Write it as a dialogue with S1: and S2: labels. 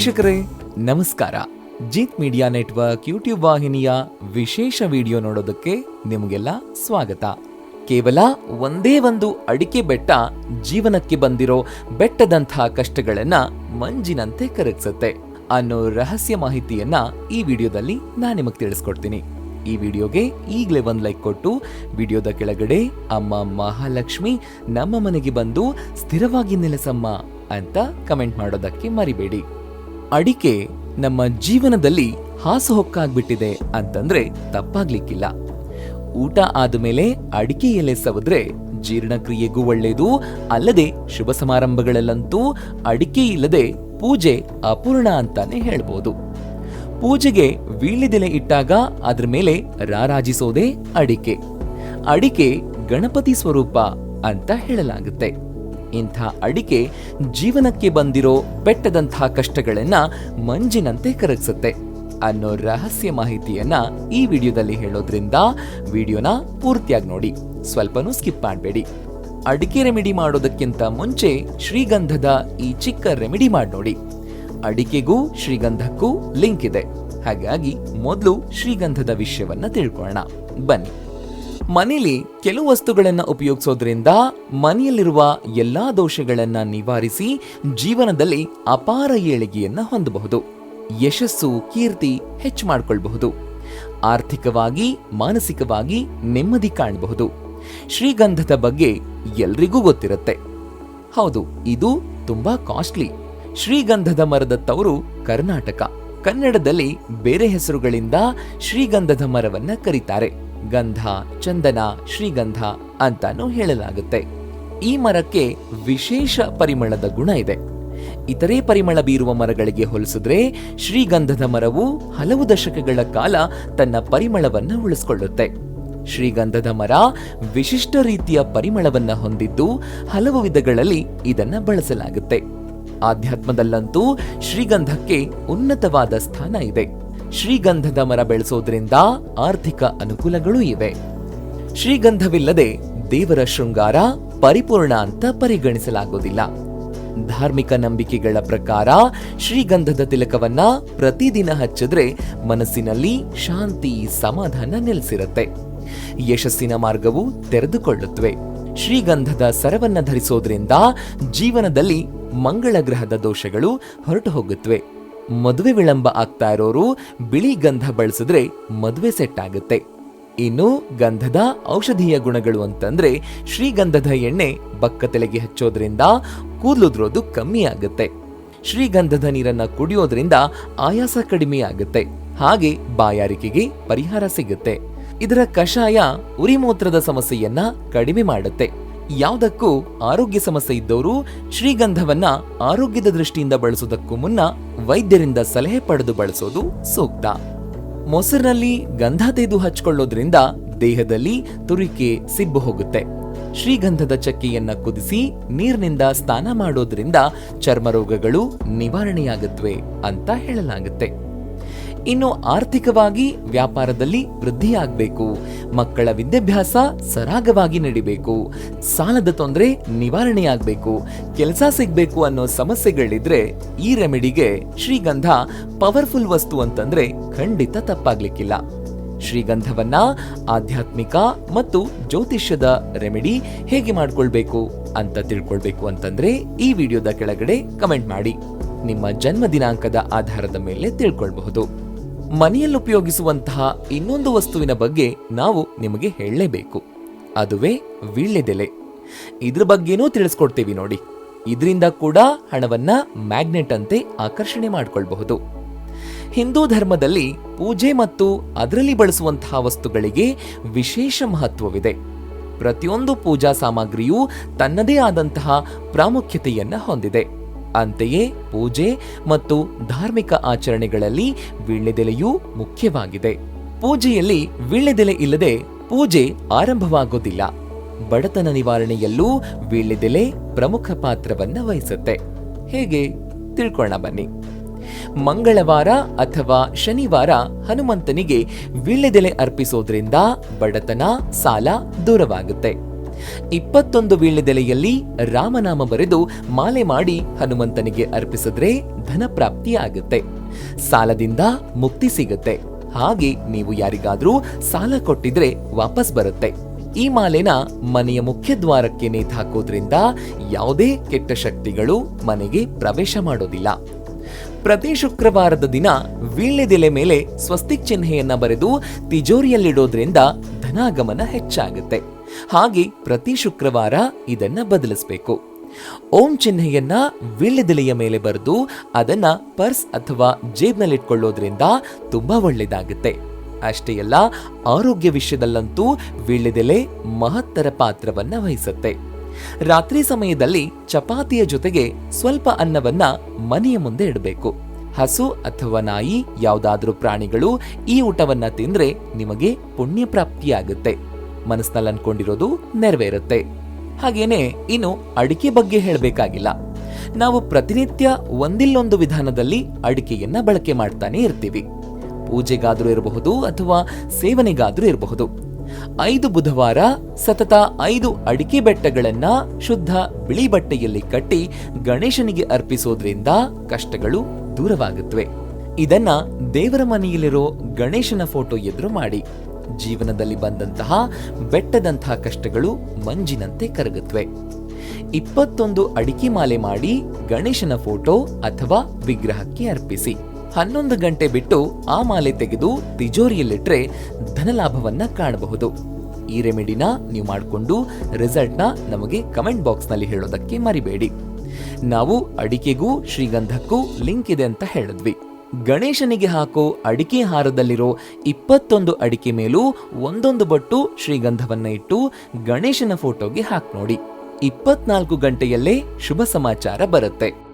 S1: ವೀಕ್ಷಕರೇ, ನಮಸ್ಕಾರ. Jeet media network YouTube ವಾಹಿನಿಯ ವಿಶೇಷ ವಿಡಿಯೋ ನೋಡೋದಕ್ಕೆ ನಿಮಗೆಲ್ಲ ಸ್ವಾಗತ. ಕೇವಲ ಒಂದೇ ಒಂದು ಅಡಿಕೆ ಬೆಟ್ಟ ಜೀವನಕ್ಕೆ ಬಂದಿರೋ ಬೆಟ್ಟದಂತಹ ಕಷ್ಟಗಳನ್ನ ಮಂಜಿನಂತೆ ಕರಗಿಸುತ್ತೆ ಅನ್ನೋ ರಹಸ್ಯ ಮಾಹಿತಿಯನ್ನ ಈ ವಿಡಿಯೋದಲ್ಲಿ ನಾನು ನಿಮಗೆ ತಿಳಿಸ್ಕೊಡ್ತೀನಿ. ಈ ವಿಡಿಯೋಗೆ ಈಗಲೇ ಒಂದು ಲೈಕ್ ಕೊಟ್ಟು, ವಿಡಿಯೋದ ಕೆಳಗಡೆ ಅಮ್ಮ ಮಹಾಲಕ್ಷ್ಮಿ ನಮ್ಮ ಮನೆಗೆ ಬಂದು ಸ್ಥಿರವಾಗಿ ನೆಲೆಸಮ್ಮ ಅಂತ ಕಮೆಂಟ್ ಮಾಡೋದಕ್ಕೆ ಮರಿಬೇಡಿ. ಅಡಿಕೆ ನಮ್ಮ ಜೀವನದಲ್ಲಿ ಹಾಸುಹೊಕ್ಕಾಗ್ಬಿಟ್ಟಿದೆ ಅಂತಂದ್ರೆ ತಪ್ಪಾಗ್ಲಿಕ್ಕಿಲ್ಲ. ಊಟ ಆದಮೇಲೆ ಅಡಿಕೆ ಎಲೆ ಸವದ್ರೆ ಜೀರ್ಣಕ್ರಿಯೆಗೂ ಒಳ್ಳೆಯದು ಅಲ್ಲದೆ ಶುಭ ಸಮಾರಂಭಗಳಲ್ಲಂತೂ ಅಡಿಕೆ ಇಲ್ಲದೆ ಪೂಜೆ ಅಪೂರ್ಣ ಅಂತಾನೆ ಹೇಳ್ಬೋದು. ಪೂಜೆಗೆ ವೀಳ್ಯದೆಲೆ ಇಟ್ಟಾಗ ಅದ್ರ ಮೇಲೆ ರಾರಾಜಿಸೋದೇ ಅಡಿಕೆ. ಅಡಿಕೆ ಗಣಪತಿ ಸ್ವರೂಪ ಅಂತ ಹೇಳಲಾಗುತ್ತೆ. ಇಂಥ ಅಡಿಕೆ ಜೀವನಕ್ಕೆ ಬಂದಿರೋ ಬೆಟ್ಟದಂಥ ಕಷ್ಟಗಳನ್ನ ಮಂಜಿನಂತೆ ಕರಗಿಸುತ್ತೆ ಅನ್ನೋ ರಹಸ್ಯ ಮಾಹಿತಿಯನ್ನ ಈ ವಿಡಿಯೋದಲ್ಲಿ ಹೇಳೋದ್ರಿಂದ ವಿಡಿಯೋನ ಪೂರ್ತಿಯಾಗಿ ನೋಡಿ. ಸ್ವಲ್ಪನೂ ಸ್ಕಿಪ್ ಮಾಡಬೇಡಿ. ಅಡಿಕೆ ರೆಮಿಡಿ ಮಾಡೋದಕ್ಕಿಂತ ಮುಂಚೆ ಶ್ರೀಗಂಧದ ಈ ಚಿಕ್ಕ ರೆಮಿಡಿ ಮಾಡಿ ನೋಡಿ. ಅಡಿಕೆಗೂ ಶ್ರೀಗಂಧಕ್ಕೂ ಲಿಂಕ್ ಇದೆ. ಹಾಗಾಗಿ ಮೊದಲು ಶ್ರೀಗಂಧದ ವಿಷಯವನ್ನ ತಿಳ್ಕೊಳ್ಳೋಣ ಬನ್ನಿ. ಮನೇಲಿ ಕೆಲವು ವಸ್ತುಗಳನ್ನು ಉಪಯೋಗಿಸೋದ್ರಿಂದ ಮನೆಯಲ್ಲಿರುವ ಎಲ್ಲಾ ದೋಷಗಳನ್ನ ನಿವಾರಿಸಿ ಜೀವನದಲ್ಲಿ ಅಪಾರ ಏಳಿಗೆಯನ್ನ ಹೊಂದಬಹುದು. ಯಶಸ್ಸು, ಕೀರ್ತಿ ಹೆಚ್ಚು ಮಾಡಿಕೊಳ್ಬಹುದು. ಆರ್ಥಿಕವಾಗಿ, ಮಾನಸಿಕವಾಗಿ ನೆಮ್ಮದಿ ಕಾಣಬಹುದು. ಶ್ರೀಗಂಧದ ಬಗ್ಗೆ ಎಲ್ರಿಗೂ ಗೊತ್ತಿರುತ್ತೆ. ಹೌದು, ಇದು ತುಂಬಾ ಕಾಸ್ಟ್ಲಿ. ಶ್ರೀಗಂಧದ ಮರದ ತವರು ಕರ್ನಾಟಕ. ಕನ್ನಡದಲ್ಲಿ ಬೇರೆ ಹೆಸರುಗಳಿಂದ ಶ್ರೀಗಂಧದ ಮರವನ್ನ ಕರೀತಾರೆ. ಗಂಧ, ಚಂದನ, ಶ್ರೀಗಂಧ ಅಂತಾನೂ ಹೇಳಲಾಗುತ್ತೆ. ಈ ಮರಕ್ಕೆ ವಿಶೇಷ ಪರಿಮಳದ ಗುಣ ಇದೆ. ಇತರೆ ಪರಿಮಳ ಬೀರುವ ಮರಗಳಿಗೆ ಹೋಲಿಸಿದ್ರೆ ಶ್ರೀಗಂಧದ ಮರವು ಹಲವು ದಶಕಗಳ ಕಾಲ ತನ್ನ ಪರಿಮಳವನ್ನು ಉಳಿಸಿಕೊಳ್ಳುತ್ತೆ. ಶ್ರೀಗಂಧದ ಮರ ವಿಶಿಷ್ಟ ರೀತಿಯ ಪರಿಮಳವನ್ನು ಹೊಂದಿದ್ದು ಹಲವು ವಿಧಗಳಲ್ಲಿ ಇದನ್ನು ಬಳಸಲಾಗುತ್ತೆ. ಆಧ್ಯಾತ್ಮದಲ್ಲಂತೂ ಶ್ರೀಗಂಧಕ್ಕೆ ಉನ್ನತವಾದ ಸ್ಥಾನ ಇದೆ. ಶ್ರೀಗಂಧದ ಮರ ಬೆಳೆಸೋದ್ರಿಂದ ಆರ್ಥಿಕ ಅನುಕೂಲಗಳೂ ಇವೆ. ಶ್ರೀಗಂಧವಿಲ್ಲದೆ ದೇವರ ಶೃಂಗಾರ ಪರಿಪೂರ್ಣ ಅಂತ ಪರಿಗಣಿಸಲಾಗುವುದಿಲ್ಲ. ಧಾರ್ಮಿಕ ನಂಬಿಕೆಗಳ ಪ್ರಕಾರ ಶ್ರೀಗಂಧದ ತಿಲಕವನ್ನ ಪ್ರತಿದಿನ ಹಚ್ಚಿದ್ರೆ ಮನಸ್ಸಿನಲ್ಲಿ ಶಾಂತಿ, ಸಮಾಧಾನ ನೆಲೆಸಿರುತ್ತೆ. ಯಶಸ್ಸಿನ ಮಾರ್ಗವು ತೆರೆದುಕೊಳ್ಳುತ್ತವೆ. ಶ್ರೀಗಂಧದ ಸರವನ್ನ ಧರಿಸೋದ್ರಿಂದ ಜೀವನದಲ್ಲಿ ಮಂಗಳ ಗ್ರಹದ ದೋಷಗಳು ಹೊರಟು ಹೋಗುತ್ತವೆ. ಮದುವೆ ವಿಳಂಬ ಆಗ್ತಾ ಇರೋರು ಬಿಳಿ ಗಂಧ ಬಳಸಿದ್ರೆ ಮದುವೆ ಸೆಟ್ ಆಗುತ್ತೆ ಇನ್ನು ಗಂಧದ ಔಷಧೀಯ ಗುಣಗಳು ಅಂತಂದ್ರೆ ಶ್ರೀಗಂಧದ ಎಣ್ಣೆ ಬಕ್ಕ ತಲೆಗೆ ಹಚ್ಚೋದ್ರಿಂದ ಕೂದಲುದ್ರೋದು ಕಮ್ಮಿ ಆಗುತ್ತೆ. ಶ್ರೀಗಂಧದ ನೀರನ್ನ ಕುಡಿಯೋದ್ರಿಂದ ಆಯಾಸ ಕಡಿಮೆ ಆಗುತ್ತೆ. ಹಾಗೆ ಬಾಯಾರಿಕೆಗೆ ಪರಿಹಾರ ಸಿಗುತ್ತೆ. ಇದರ ಕಷಾಯ ಉರಿಮೂತ್ರದ ಸಮಸ್ಯೆಯನ್ನ ಕಡಿಮೆ ಮಾಡುತ್ತೆ. ಯಾವುದಕ್ಕೂ ಆರೋಗ್ಯ ಸಮಸ್ಯೆ ಇದ್ದವರು ಶ್ರೀಗಂಧವನ್ನ ಆರೋಗ್ಯದ ದೃಷ್ಟಿಯಿಂದ ಬಳಸೋದಕ್ಕೂ ಮುನ್ನ ವೈದ್ಯರಿಂದ ಸಲಹೆ ಪಡೆದು ಬಳಸೋದು ಸೂಕ್ತ. ಮೊಸರಿನಲ್ಲಿ ಗಂಧ ತೆಗೆದು ಹಚ್ಕೊಳ್ಳೋದ್ರಿಂದ ದೇಹದಲ್ಲಿ ತುರಿಕೆ ಸಿಬ್ಬು ಹೋಗುತ್ತೆ. ಶ್ರೀಗಂಧದ ಚಕ್ಕೆಯನ್ನ ಕುದಿಸಿ ನೀರಿನಿಂದ ಸ್ನಾನ ಮಾಡೋದ್ರಿಂದ ಚರ್ಮರೋಗಗಳು ನಿವಾರಣೆಯಾಗುತ್ತವೆ ಅಂತ ಹೇಳಲಾಗುತ್ತೆ. ಇನ್ನು ಆರ್ಥಿಕವಾಗಿ ವ್ಯಾಪಾರದಲ್ಲಿ ವೃದ್ಧಿಯಾಗಬೇಕು. ಮಕ್ಕಳ ವಿದ್ಯಾಭ್ಯಾಸ ಸರಾಗವಾಗಿ ನಡಿಬೇಕು. ಸಾಲದ ತೊಂದರೆ ನಿವಾರಣೆಯಾಗಬೇಕು. ಕೆಲಸ ಸಿಗಬೇಕು ಅನ್ನೋ ಸಮಸ್ಯೆಗಳಿದ್ರೆ ಈ ರೆಮಿಡಿಗೆ ಶ್ರೀಗಂಧ ಪವರ್ಫುಲ್ ವಸ್ತು ಅಂತಂದ್ರೆ ಖಂಡಿತ ತಪ್ಪಾಗ್ಲಿಕ್ಕಿಲ್ಲ. ಶ್ರೀಗಂಧವನ್ನ ಆಧ್ಯಾತ್ಮಿಕ ಮತ್ತು ಜ್ಯೋತಿಷ್ಯದ ರೆಮಿಡಿ ಹೇಗೆ ಮಾಡ್ಕೊಳ್ಬೇಕು ಅಂತ ತಿಳ್ಕೊಳ್ಬೇಕು ಅಂತಂದ್ರೆ ಈ ವಿಡಿಯೋದ ಕೆಳಗಡೆ ಕಮೆಂಟ್ ಮಾಡಿ. ನಿಮ್ಮ ಜನ್ಮ ದಿನಾಂಕದ ಆಧಾರದ ಮೇಲೆ ತಿಳ್ಕೊಳ್ಬಹುದು. ಮನೆಯಲ್ಲಿ ಉಪಯೋಗಿಸುವಂತಹ ಇನ್ನೊಂದು ವಸ್ತುವಿನ ಬಗ್ಗೆ ನಾವು ನಿಮಗೆ ಹೇಳಲೇಬೇಕು. ಅದುವೇ ವೀಳ್ಯದೆಲೆ. ಇದ್ರ ಬಗ್ಗೆನೂ ತಿಳಿಸ್ಕೊಡ್ತೀವಿ ನೋಡಿ. ಇದರಿಂದ ಕೂಡ ಹಣವನ್ನ ಮ್ಯಾಗ್ನೆಟ್ ಅಂತೆ ಆಕರ್ಷಣೆ ಮಾಡಿಕೊಳ್ಬಹುದು. ಹಿಂದೂ ಧರ್ಮದಲ್ಲಿ ಪೂಜೆ ಮತ್ತು ಅದರಲ್ಲಿ ಬಳಸುವಂತಹ ವಸ್ತುಗಳಿಗೆ ವಿಶೇಷ ಮಹತ್ವವಿದೆ. ಪ್ರತಿಯೊಂದು ಪೂಜಾ ಸಾಮಗ್ರಿಯೂ ತನ್ನದೇ ಆದಂತಹ ಪ್ರಾಮುಖ್ಯತೆಯನ್ನು ಹೊಂದಿದೆ. ಅಂತೆಯೇ ಪೂಜೆ ಮತ್ತು ಧಾರ್ಮಿಕ ಆಚರಣೆಗಳಲ್ಲಿ ವೀಳ್ಯದೆಲೆಯೂ ಮುಖ್ಯವಾಗಿದೆ. ಪೂಜೆಯಲ್ಲಿ ವೀಳ್ಯದೆಲೆ ಇಲ್ಲದೆ ಪೂಜೆ ಆರಂಭವಾಗೋದಿಲ್ಲ. ಬಡತನ ನಿವಾರಣೆಯಲ್ಲೂ ವೀಳ್ಯದೆಲೆ ಪ್ರಮುಖ ಪಾತ್ರವನ್ನ ವಹಿಸುತ್ತೆ. ಹೇಗೆ? ತಿಳ್ಕೊಳ್ಳೋಣ ಬನ್ನಿ. ಮಂಗಳವಾರ ಅಥವಾ ಶನಿವಾರ ಹನುಮಂತನಿಗೆ ವೀಳ್ಯದೆಲೆ ಅರ್ಪಿಸೋದ್ರಿಂದ ಬಡತನ ಸಾಲ ದೂರವಾಗುತ್ತೆ. ಇಪ್ಪತ್ತೊಂದು ವೀಳ್ಯದೆಲೆಯಲ್ಲಿ ರಾಮನಾಮ ಬರೆದು ಮಾಲೆ ಮಾಡಿ ಹನುಮಂತನಿಗೆ ಅರ್ಪಿಸಿದ್ರೆ ಧನ ಪ್ರಾಪ್ತಿ ಆಗುತ್ತೆ. ಸಾಲದಿಂದ ಮುಕ್ತಿ ಸಿಗುತ್ತೆ. ಹಾಗೆ ನೀವು ಯಾರಿಗಾದ್ರೂ ಸಾಲ ಕೊಟ್ಟಿದ್ರೆ ವಾಪಸ್ ಬರುತ್ತೆ. ಈ ಮಾಲೆನ ಮನೆಯ ಮುಖ್ಯ ದ್ವಾರಕ್ಕೆ ನೇತಾಕೋದ್ರಿಂದ ಯಾವುದೇ ಕೆಟ್ಟ ಶಕ್ತಿಗಳು ಮನೆಗೆ ಪ್ರವೇಶ ಮಾಡೋದಿಲ್ಲ. ಪ್ರತಿ ಶುಕ್ರವಾರದ ದಿನ ವೀಳ್ಯದೆಲೆ ಮೇಲೆ ಸ್ವಸ್ತಿಕ್ ಚಿಹ್ನೆಯನ್ನ ಬರೆದು ತಿಜೋರಿಯಲ್ಲಿಡೋದ್ರಿಂದ ಧನಾಗಮನ ಹೆಚ್ಚಾಗುತ್ತೆ. ಹಾಗೆ ಪ್ರತಿ ಶುಕ್ರವಾರ ಇದನ್ನ ಬದಲಿಸಬೇಕು. ಓಂ ಚಿಹ್ನೆಯನ್ನ ವೀಳ್ಯದೆಲೆಯ ಮೇಲೆ ಬರೆದು ಅದನ್ನ ಪರ್ಸ್ ಅಥವಾ ಜೇಬ್ನಲ್ಲಿಟ್ಕೊಳ್ಳೋದ್ರಿಂದ ತುಂಬಾ ಒಳ್ಳೇದಾಗುತ್ತೆ. ಅಷ್ಟೇ ಅಲ್ಲ, ಆರೋಗ್ಯ ವಿಷಯದಲ್ಲಂತೂ ವೀಳ್ಯದೆಲೆ ಮಹತ್ತರ ಪಾತ್ರವನ್ನ ವಹಿಸುತ್ತೆ. ರಾತ್ರಿ ಸಮಯದಲ್ಲಿ ಚಪಾತಿಯ ಜೊತೆಗೆ ಸ್ವಲ್ಪ ಅನ್ನವನ್ನ ಮನೆಯ ಮುಂದೆ ಇಡಬೇಕು. ಹಸು ಅಥವಾ ನಾಯಿ, ಯಾವುದಾದ್ರೂ ಪ್ರಾಣಿಗಳು ಈ ಊಟವನ್ನ ತಿಂದ್ರೆ ನಿಮಗೆ ಪುಣ್ಯ ಪ್ರಾಪ್ತಿಯಾಗುತ್ತೆ ಮನಸ್ಸಿನಲ್ಲಿ ಅನ್ಕೊಂಡಿರೋದು ನೆರವೇರುತ್ತೆ. ಹಾಗೇನೆ ಇನ್ನು ಅಡಿಕೆ ಬಗ್ಗೆ ಹೇಳಬೇಕಾಗಿಲ್ಲ. ನಾವು ಪ್ರತಿನಿತ್ಯ ಒಂದಿಲ್ಲೊಂದು ವಿಧಾನದಲ್ಲಿ ಅಡಿಕೆಯನ್ನ ಬಳಕೆ ಮಾಡ್ತಾನೆ ಇರ್ತೀವಿ. ಪೂಜೆಗಾದ್ರೂ ಇರಬಹುದು ಅಥವಾ ಸೇವನೆಗಾದ್ರೂ ಇರಬಹುದು. ಐದು ಬುಧವಾರ ಸತತ ಐದು ಅಡಿಕೆ ಬೆಟ್ಟಗಳನ್ನ ಶುದ್ಧ ಬಿಳಿ ಬಟ್ಟೆಯಲ್ಲಿ ಕಟ್ಟಿ ಗಣೇಶನಿಗೆ ಅರ್ಪಿಸೋದ್ರಿಂದ ಕಷ್ಟಗಳು ದೂರವಾಗುತ್ತವೆ. ಇದನ್ನ ದೇವರ ಮನೆಯಲ್ಲಿರೋ ಗಣೇಶನ ಫೋಟೋ ಎದುರು ಮಾಡಿ. ಜೀವನದಲ್ಲಿ ಬಂದಂತಹ ಬೆಟ್ಟದಂತಹ ಕಷ್ಟಗಳು ಮಂಜಿನಂತೆ ಕರಗುತ್ತವೆ ಇಪ್ಪತ್ತೊಂದು ಅಡಿಕೆ ಮಾಲೆ ಮಾಡಿ ಗಣೇಶನ ಫೋಟೋ ಅಥವಾ ವಿಗ್ರಹಕ್ಕೆ ಅರ್ಪಿಸಿ. ಹನ್ನೊಂದು ಗಂಟೆ ಬಿಟ್ಟು ಆ ಮಾಲೆ ತೆಗೆದು ತಿಜೋರಿಯಲ್ಲಿಟ್ರೆ ಧನಲಾಭವನ್ನ ಕಾಣಬಹುದು. ಈ ರೆಮಿಡಿನ ನೀವು ಮಾಡಿಕೊಂಡು ರಿಸಲ್ಟ್ನ ನಮಗೆ ಕಮೆಂಟ್ ಬಾಕ್ಸ್ನಲ್ಲಿ ಹೇಳೋದಕ್ಕೆ ಮರಿಬೇಡಿ. ನಾವು ಅಡಿಕೆಗೂ ಶ್ರೀಗಂಧಕ್ಕೂ ಲಿಂಕ್ ಇದೆ ಅಂತ ಹೇಳಿದ್ವಿ. ಗಣೇಶನಿಗೆ ಹಾಕೋ ಅಡಿಕೆ ಹಾರದಲ್ಲಿರೋ ಇಪ್ಪತ್ತೊಂದು ಅಡಿಕೆ ಮೇಲೂ ಒಂದೊಂದು ಬಟ್ಟು ಶ್ರೀಗಂಧವನ್ನ ಇಟ್ಟು ಗಣೇಶನ ಫೋಟೋಗೆ ಹಾಕಿ ನೋಡಿ. ಇಪ್ಪತ್ನಾಲ್ಕು ಗಂಟೆಯಲ್ಲೇ ಶುಭ ಸಮಾಚಾರ ಬರುತ್ತೆ.